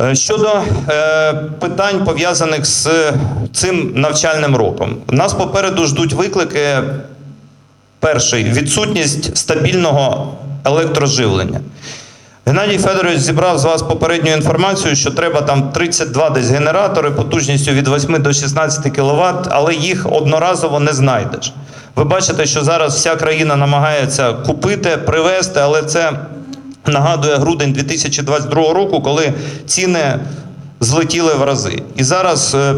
Е, Щодо е, питань пов'язаних з цим навчальним роком, нас попереду ждуть виклики. Перший відсутність стабільного електроживлення. Геннадій Федорович зібрав з вас попередню інформацію, що треба там 32 десь генератори потужністю від 8 до 16 кВт, але їх одноразово не знайдеш. Ви бачите, що зараз вся країна намагається купити, привезти, але це нагадує грудень 2022 року, коли ціни злетіли в рази. І зараз е,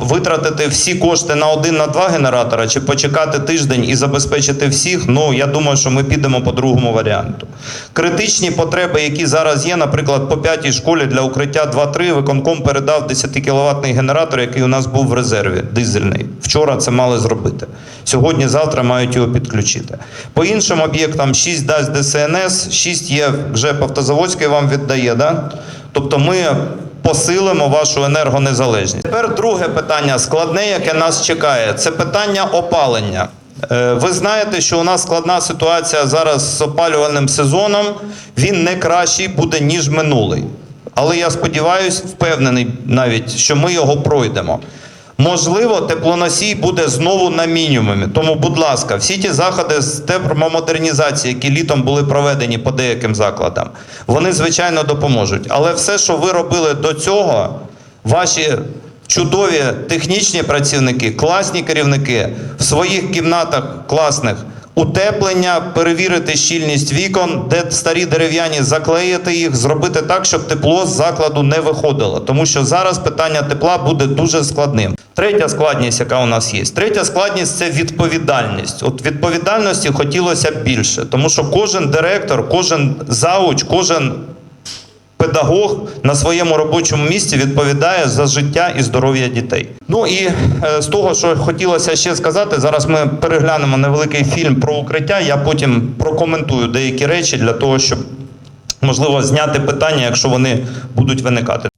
витратити всі кошти на один на два генератора чи почекати тиждень і забезпечити всіх. Ну я думаю, що ми підемо по другому варіанту. Критичні потреби, які зараз є, наприклад, по п'ятій школі для укриття 2-3 виконком передав 10 кВт генератор, який у нас був в резерві, дизельний. Вчора це мали зробити. Сьогодні, завтра мають його підключити. По іншим об'єктам 6 дасть ДСНС, 6 є вже Автозаводський вам віддає. Да? Тобто ми посилимо вашу енергонезалежність. Тепер друге питання складне, яке нас чекає, це питання опалення. Е, Ви знаєте, що у нас складна ситуація зараз з опалювальним сезоном. Він не кращий буде ніж минулий. Але я сподіваюся, впевнений навіть, що ми його пройдемо. Можливо, теплоносій буде знову на мінімумі. Тому, будь ласка, всі ті заходи з термомодернізації, які літом були проведені по деяким закладам, вони звичайно допоможуть. Але все, що ви робили до цього, ваші чудові технічні працівники, класні керівники в своїх кімнатах класних. Утеплення, перевірити щільність вікон, де старі дерев'яні заклеїти їх, зробити так, щоб тепло з закладу не виходило. Тому що зараз питання тепла буде дуже складним. Третя складність, яка у нас є. Третя складність це відповідальність. От відповідальності хотілося б більше, тому що кожен директор, кожен зауч, кожен педагог на своєму робочому місці відповідає за життя і здоров'я дітей. Ну і е, з того, що хотілося ще сказати, зараз ми переглянемо невеликий фільм про укриття. Я потім прокоментую деякі речі для того, щоб можливо зняти питання, якщо вони будуть виникати.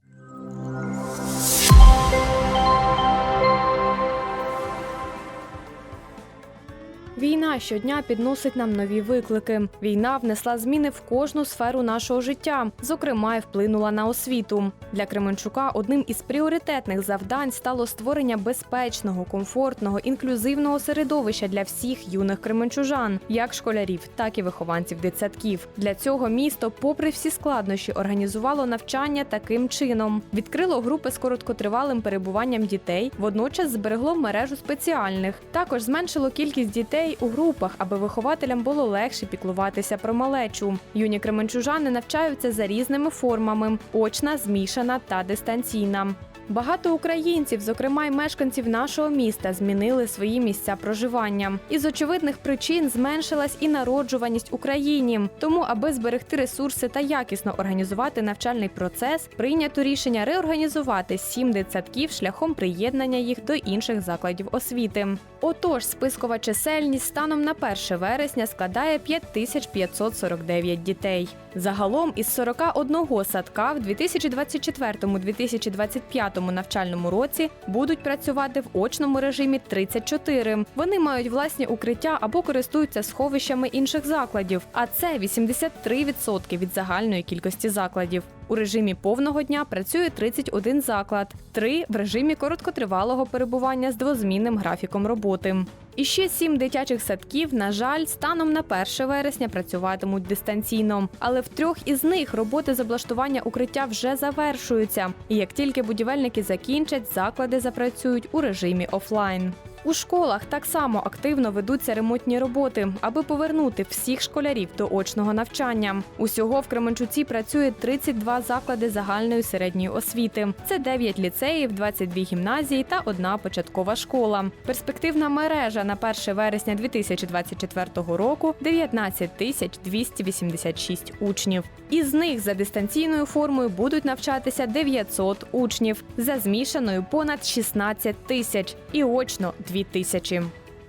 Війна щодня підносить нам нові виклики. Війна внесла зміни в кожну сферу нашого життя, зокрема, й вплинула на освіту. Для Кременчука одним із пріоритетних завдань стало створення безпечного, комфортного, інклюзивного середовища для всіх юних кременчужан, як школярів, так і вихованців дитсадків. Для цього місто, попри всі складнощі, організувало навчання таким чином: відкрило групи з короткотривалим перебуванням дітей, водночас зберегло мережу спеціальних. Також зменшило кількість дітей у групах, аби вихователям було легше піклуватися про малечу. Юні кременчужани навчаються за різними формами: очна, змішана та дистанційна. Багато українців, зокрема й мешканців нашого міста, змінили свої місця проживання. Із очевидних причин зменшилась і народжуваність Україні. Тому, аби зберегти ресурси та якісно організувати навчальний процес, прийнято рішення реорганізувати сім дитсадків шляхом приєднання їх до інших закладів освіти. Отож, спискова чисельність станом на 1 вересня складає 5549 дітей. Загалом із 41 садка в 2024-2025 навчальному році будуть працювати в очному режимі 34. Вони мають власні укриття або користуються сховищами інших закладів, а це 83% від загальної кількості закладів. У режимі повного дня працює 31 заклад, 3 в режимі короткотривалого перебування з двозмінним графіком роботи. І ще сім дитячих садків, на жаль, станом на 1 вересня працюватимуть дистанційно. Але в трьох із них роботи з облаштування укриття вже завершуються. І як тільки будівельники закінчать, заклади запрацюють у режимі офлайн. У школах так само активно ведуться ремонтні роботи, аби повернути всіх школярів до очного навчання. Усього в Кременчуці працює 32 заклади загальної середньої освіти. Це 9 ліцеїв, 22 гімназії та одна початкова школа. Перспективна мережа на 1 вересня 2024 року 19 тисяч 286 учнів. Із них за дистанційною формою будуть навчатися 900 учнів, за змішаною понад 16 тисяч і очно 2 тисячі.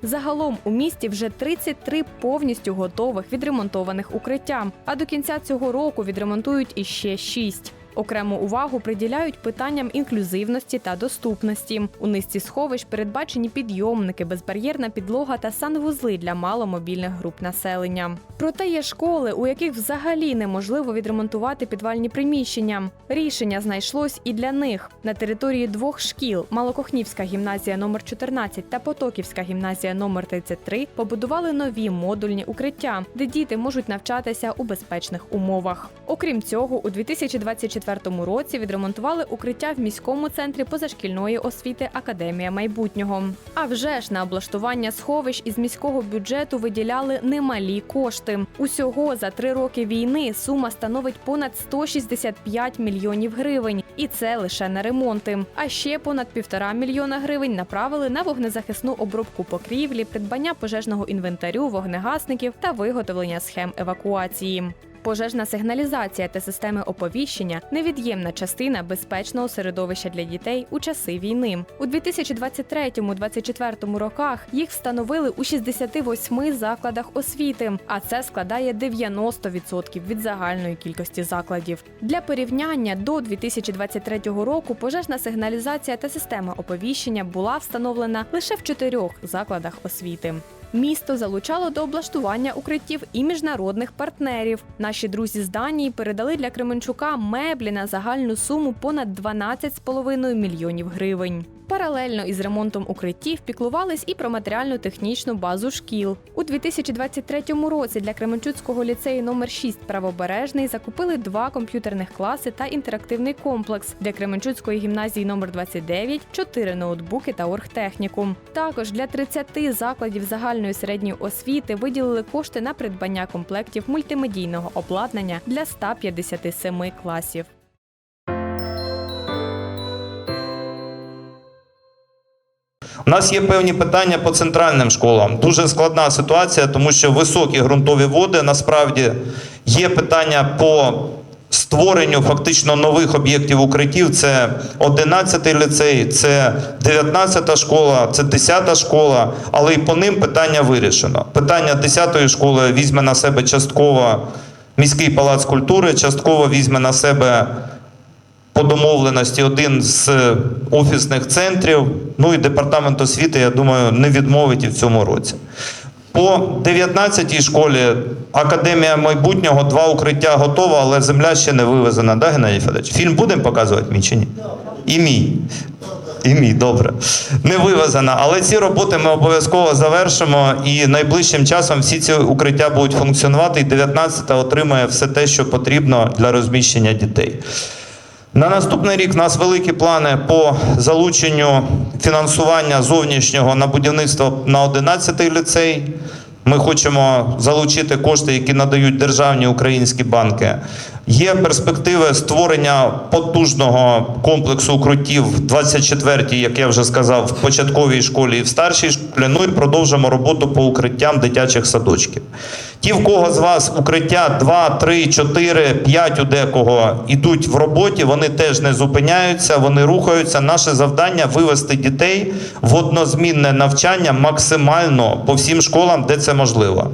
Загалом у місті вже 33 повністю готових відремонтованих укриття. А до кінця цього року відремонтують іще 6. Окрему увагу приділяють питанням інклюзивності та доступності. У низці сховищ передбачені підйомники, безбар'єрна підлога та санвузли для маломобільних груп населення. Проте є школи, у яких взагалі неможливо відремонтувати підвальні приміщення. Рішення знайшлось і для них на території двох шкіл Малокохнівська гімназія номер 14 та Потоківська гімназія номер 33 побудували нові модульні укриття, де діти можуть навчатися у безпечних умовах. Окрім цього, у 2024 році відремонтували укриття в міському центрі позашкільної освіти Академія майбутнього. А вже ж на облаштування сховищ із міського бюджету виділяли немалі кошти. Усього за три роки війни сума становить понад 165 мільйонів гривень, і це лише на ремонти. А ще понад півтора мільйона гривень направили на вогнезахисну обробку покрівлі, придбання пожежного інвентарю, вогнегасників та виготовлення схем евакуації. Пожежна сигналізація та системи оповіщення невід'ємна частина безпечного середовища для дітей у часи війни. У 2023-2024 роках їх встановили у 68 закладах освіти, а це складає 90% від загальної кількості закладів. Для порівняння до 2023 року пожежна сигналізація та система оповіщення була встановлена лише в чотирьох закладах освіти. Місто залучало до облаштування укриттів і міжнародних партнерів. Наші друзі з Данії передали для Кременчука меблі на загальну суму понад 12,5 мільйонів гривень. Паралельно із ремонтом укриттів піклувались і про матеріально-технічну базу шкіл. У 2023 році для Кременчуцького ліцею номер 6 правобережний закупили два комп'ютерних класи та інтерактивний комплекс. Для Кременчуцької гімназії номер 29 – чотири ноутбуки та оргтехнікум. Також для 30 закладів загальної середньої освіти виділили кошти на придбання комплектів мультимедійного обладнання для 157 класів. У нас є певні питання по центральним школам. Дуже складна ситуація, тому що високі ґрунтові води насправді є питання по створенню фактично нових об'єктів укриттів. Це 11-й ліцей, це 19-та школа, це 10-та школа, але і по ним питання вирішено. Питання 10-ї школи візьме на себе частково міський палац культури, частково візьме на себе по домовленості один з офісних центрів. Ну і департамент освіти, я думаю, не відмовить і в цьому році. По 19-й школі Академія майбутнього, два укриття готова, але земля ще не вивезена. Да, Геннадій Федорович? Фільм будемо показувати мій чи ні? І мій. І мій, добре. Не вивезена. Але ці роботи ми обов'язково завершимо і найближчим часом всі ці укриття будуть функціонувати, і 19-та отримає все те, що потрібно для розміщення дітей. На наступний рік у нас великі плани по залученню фінансування зовнішнього на будівництво на 11-й ліцей. Ми хочемо залучити кошти, які надають державні українські банки. Є перспективи створення потужного комплексу укриттів в 24-й, як я вже сказав, в початковій школі і в старшій школі. Ну і продовжимо роботу по укриттям дитячих садочків. Ті, в кого з вас укриття 2, 3, 4, 5 у декого ідуть в роботі, вони теж не зупиняються, вони рухаються. Наше завдання вивести дітей в однозмінне навчання максимально по всім школам, де це можливо.